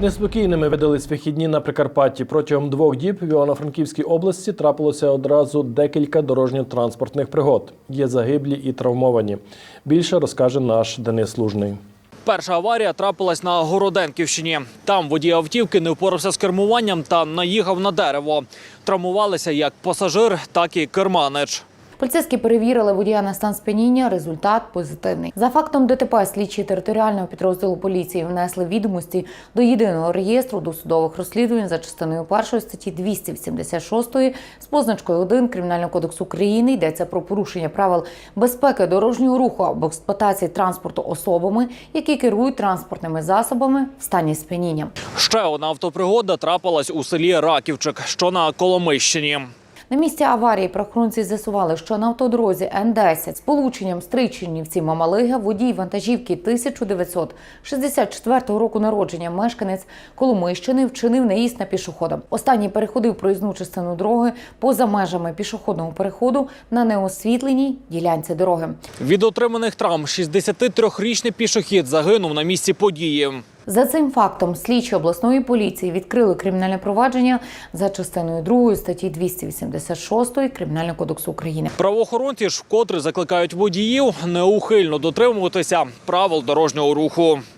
Неспокійними видались вихідні на Прикарпатті. Протягом двох діб в Івано-Франківській області трапилося одразу декілька дорожньо-транспортних пригод. Є загиблі і травмовані. Більше розкаже наш Денис Лужний. Перша аварія трапилась на Городенківщині. Там водій автівки не впорався з кермуванням та наїхав на дерево. Травмувалися як пасажир, так і керманич. Поліцейські перевірили водія на стан сп'яніння. Результат позитивний. За фактом ДТП слідчі територіального підрозділу поліції внесли відомості до єдиного реєстру досудових розслідувань за частиною першої статті 286 з позначкою 1 Кримінального кодексу України йдеться про порушення правил безпеки дорожнього руху або експлуатації транспорту особами, які керують транспортними засобами в стані сп'яніння. Ще одна автопригода трапилась у селі Раківчик, що на Коломищині. На місці аварії правоохоронці з'ясували, що на автодорозі Н-10 з полученням Стрийчинівці Мамалига водій вантажівки 1964 року народження мешканець Коломийщини вчинив наїзд на пішохода. Останній переходив проїзну частину дороги поза межами пішохідного переходу на неосвітленій ділянці дороги. Від отриманих травм 63-річний пішохід загинув на місці події. За цим фактом слідчі обласної поліції відкрили кримінальне провадження за частиною 2 статті 286 Кримінального кодексу України. Правоохоронці ж вкотре закликають водіїв неухильно дотримуватися правил дорожнього руху.